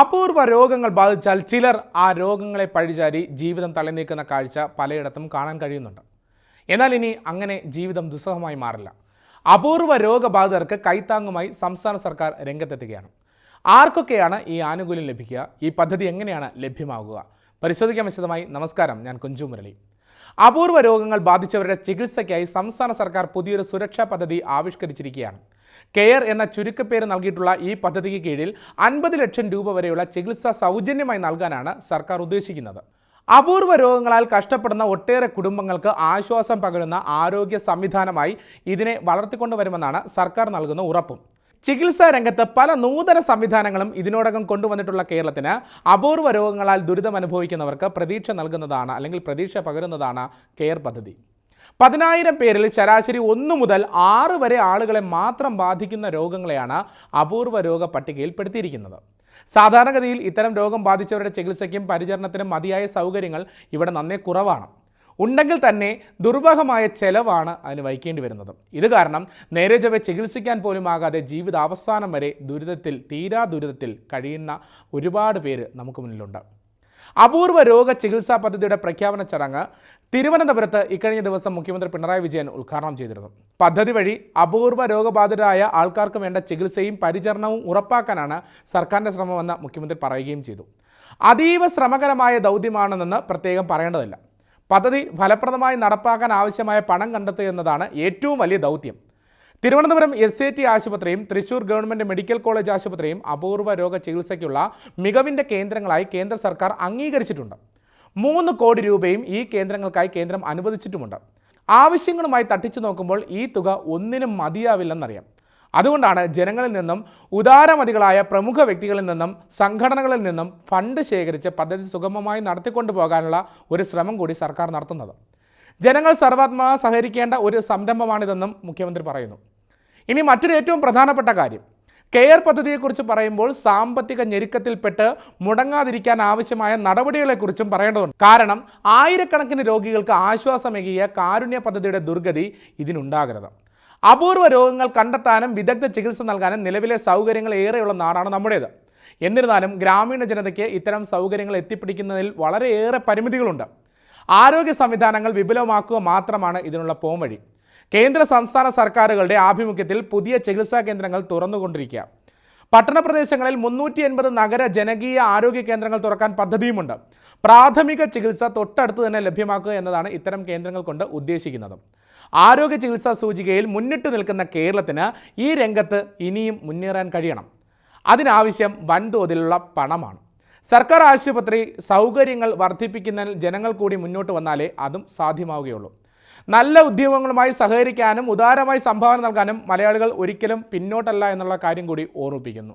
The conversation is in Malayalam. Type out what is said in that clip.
അപൂർവ രോഗങ്ങൾ ബാധിച്ചാൽ ചിലർ ആ രോഗങ്ങളെ പഴിചാരി ജീവിതം തലനീക്കുന്ന കാഴ്ച പലയിടത്തും കാണാൻ കഴിയുന്നുണ്ട്. എന്നാൽ ഇനി അങ്ങനെ ജീവിതം ദുസ്സഹമായി മാറില്ല. അപൂർവ രോഗബാധിതർക്ക് കൈത്താങ്ങുമായി സംസ്ഥാന സർക്കാർ രംഗത്തെത്തുകയാണ്. ആർക്കൊക്കെയാണ് ഈ ആനുകൂല്യം ലഭിക്കുക? ഈ പദ്ധതി എങ്ങനെയാണ് ലഭ്യമാകുക? പരിശോധിക്കാൻ വിശദമായി നമസ്കാരം. ഞാൻ കുഞ്ചു മുരളി. അപൂർവ രോഗങ്ങൾ ബാധിച്ചവരുടെ ചികിത്സയ്ക്കായി സംസ്ഥാന സർക്കാർ പുതിയൊരു സുരക്ഷാ പദ്ധതി ആവിഷ്കരിച്ചിരിക്കുകയാണ്. കെയർ എന്ന ചുരുക്കപ്പേര് നൽകിയിട്ടുള്ള ഈ പദ്ധതിക്ക് കീഴിൽ അൻപത് ലക്ഷം രൂപ വരെയുള്ള ചികിത്സ സൗജന്യമായി നൽകാനാണ് സർക്കാർ ഉദ്ദേശിക്കുന്നത്. അപൂർവ രോഗങ്ങളാൽ കഷ്ടപ്പെടുന്ന ഒട്ടേറെ കുടുംബങ്ങൾക്ക് ആശ്വാസം പകരുന്ന ആരോഗ്യ സംവിധാനമായി ഇതിനെ വളർത്തിക്കൊണ്ടുവരുമെന്നാണ് സർക്കാർ നൽകുന്ന ഉറപ്പും. ചികിത്സാ രംഗത്ത് പല നൂതന സംവിധാനങ്ങളും ഇതിനോടകം കൊണ്ടുവന്നിട്ടുള്ള കേരളത്തിന് അപൂർവ രോഗങ്ങളാൽ ദുരിതം അനുഭവിക്കുന്നവർക്ക് പ്രതീക്ഷ നൽകുന്നതാണ് അല്ലെങ്കിൽ പ്രതീക്ഷ പകരുന്നതാണ് കെയർ പദ്ധതി. പതിനായിരം പേരിൽ ശരാശരി ഒന്ന് മുതൽ ആറ് വരെ ആളുകളെ മാത്രം ബാധിക്കുന്ന രോഗങ്ങളെയാണ് അപൂർവ രോഗ പട്ടികയിൽപ്പെടുത്തിയിരിക്കുന്നത്. സാധാരണഗതിയിൽ ഇത്തരം രോഗം ബാധിച്ചവരുടെ ചികിത്സയ്ക്കും പരിചരണത്തിനും മതിയായ സൗകര്യങ്ങൾ ഇവിടെ നന്നേ കുറവാണ്. ഉണ്ടെങ്കിൽ തന്നെ ദുർബഹമായ ചെലവാണ് അതിന് വഹിക്കേണ്ടി വരുന്നത്. ഇത് കാരണം നേരെ ചൊവ്വെ ചികിത്സിക്കാൻ പോലും ആകാതെ ജീവിതാവസാനം വരെ ദുരിതത്തിൽ തീരാ ദുരിതത്തിൽ കഴിയുന്ന ഒരുപാട് പേര് നമുക്ക് മുന്നിലുണ്ട്. അപൂർവ രോഗ ചികിത്സാ പദ്ധതിയുടെ പ്രഖ്യാപന ചടങ്ങ് തിരുവനന്തപുരത്ത് ഇക്കഴിഞ്ഞ ദിവസം മുഖ്യമന്ത്രി പിണറായി വിജയൻ ഉദ്ഘാടനം ചെയ്തിരുന്നു. പദ്ധതി വഴി അപൂർവ രോഗബാധിതരായ ആൾക്കാർക്ക് വേണ്ട ചികിത്സയും പരിചരണവും ഉറപ്പാക്കാനാണ് സർക്കാരിന്റെ ശ്രമമെന്ന് മുഖ്യമന്ത്രി പറയുകയും ചെയ്തു. അതീവ ശ്രമകരമായ ദൗത്യമാണെന്ന് പ്രത്യേകം പറയേണ്ടതില്ല. പദ്ധതി ഫലപ്രദമായി നടപ്പാക്കാൻ ആവശ്യമായ പണം കണ്ടെത്തുക എന്നതാണ് ഏറ്റവും വലിയ ദൗത്യം. തിരുവനന്തപുരം എസ് എ ടി ആശുപത്രിയും തൃശൂർ ഗവൺമെന്റ് മെഡിക്കൽ കോളേജ് ആശുപത്രിയും അപൂർവ രോഗ ചികിത്സയ്ക്കുള്ള മികവിന്റെ കേന്ദ്രങ്ങളായി കേന്ദ്ര സർക്കാർ അംഗീകരിച്ചിട്ടുണ്ട്. മൂന്ന് കോടി രൂപയും ഈ കേന്ദ്രങ്ങൾക്കായി കേന്ദ്രം അനുവദിച്ചിട്ടുമുണ്ട്. ആവശ്യങ്ങളുമായി തട്ടിച്ചു നോക്കുമ്പോൾ ഈ തുക ഒന്നിനും മതിയാവില്ലെന്നറിയാം. അതുകൊണ്ടാണ് ജനങ്ങളിൽ നിന്നും ഉദാരമതികളായ പ്രമുഖ വ്യക്തികളിൽ നിന്നും സംഘടനകളിൽ നിന്നും ഫണ്ട് ശേഖരിച്ച് പദ്ധതി സുഗമമായി നടത്തിക്കൊണ്ടു പോകാനുള്ള ഒരു ശ്രമം കൂടി സർക്കാർ നടത്തുന്നത്. ജനങ്ങൾ സർവാത്മാ സഹകരിക്കേണ്ട ഒരു സംരംഭമാണിതെന്നും മുഖ്യമന്ത്രി പറയുന്നു. ഇനി മറ്റൊരു ഏറ്റവും പ്രധാനപ്പെട്ട കാര്യം. കെയർ പദ്ധതിയെക്കുറിച്ച് പറയുമ്പോൾ സാമ്പത്തിക ഞെരുക്കത്തിൽപ്പെട്ട് മുടങ്ങാതിരിക്കാൻ ആവശ്യമായ നടപടികളെക്കുറിച്ചും പറയേണ്ടതുണ്ട്. കാരണം ആയിരക്കണക്കിന് രോഗികൾക്ക് ആശ്വാസമേകിയ കാരുണ്യ പദ്ധതിയുടെ ദുർഗതി ഇതിനുണ്ടാകരുത്. അപൂർവ രോഗങ്ങൾ കണ്ടെത്താനും വിദഗ്ധ ചികിത്സ നൽകാനും നിലവിലെ സൗകര്യങ്ങൾ ഏറെയുള്ള നാടാണ് നമ്മുടേത്. എന്നിരുന്നാലും ഗ്രാമീണ ജനതയ്ക്ക് ഇത്തരം സൗകര്യങ്ങൾ എത്തിപ്പിടിക്കുന്നതിൽ വളരെയേറെ പരിമിതികളുണ്ട്. ആരോഗ്യ സംവിധാനങ്ങൾ വിപുലമാക്കുക മാത്രമാണ് ഇതിനുള്ള പോംവഴി. കേന്ദ്ര സംസ്ഥാന സർക്കാരുകളുടെ ആഭിമുഖ്യത്തിൽ പുതിയ ചികിത്സാ കേന്ദ്രങ്ങൾ തുറന്നുകൊണ്ടിരിക്കുക. പട്ടണപ്രദേശങ്ങളിൽ മുന്നൂറ്റി എൺപത് നഗര ജനകീയ ആരോഗ്യ കേന്ദ്രങ്ങൾ തുറക്കാൻ പദ്ധതിയുമുണ്ട്. പ്രാഥമിക ചികിത്സ തൊട്ടടുത്ത് തന്നെ ലഭ്യമാക്കുക എന്നതാണ് ഇത്തരം കേന്ദ്രങ്ങൾ കൊണ്ട് ഉദ്ദേശിക്കുന്നത്. ആരോഗ്യ ചികിത്സാ സൂചികയിൽ മുന്നിട്ട് നിൽക്കുന്ന കേരളത്തിന് ഈ രംഗത്ത് ഇനിയും മുന്നേറാൻ കഴിയണം. അതിനാവശ്യം വൻതോതിലുള്ള പണമാണ്. സർക്കാർ ആശുപത്രി സൗകര്യങ്ങൾ വർദ്ധിപ്പിക്കുന്നതിൽ ജനങ്ങൾ കൂടി മുന്നോട്ട് വന്നാലേ അതും സാധ്യമാവുകയുള്ളൂ. നല്ല ഉദ്യമങ്ങളുമായി സഹകരിക്കാനും ഉദാരമായി സംഭാവന നൽകാനും മലയാളികൾ ഒരിക്കലും പിന്നോട്ടല്ല എന്നുള്ള കാര്യം കൂടി ഓർമ്മിപ്പിക്കുന്നു.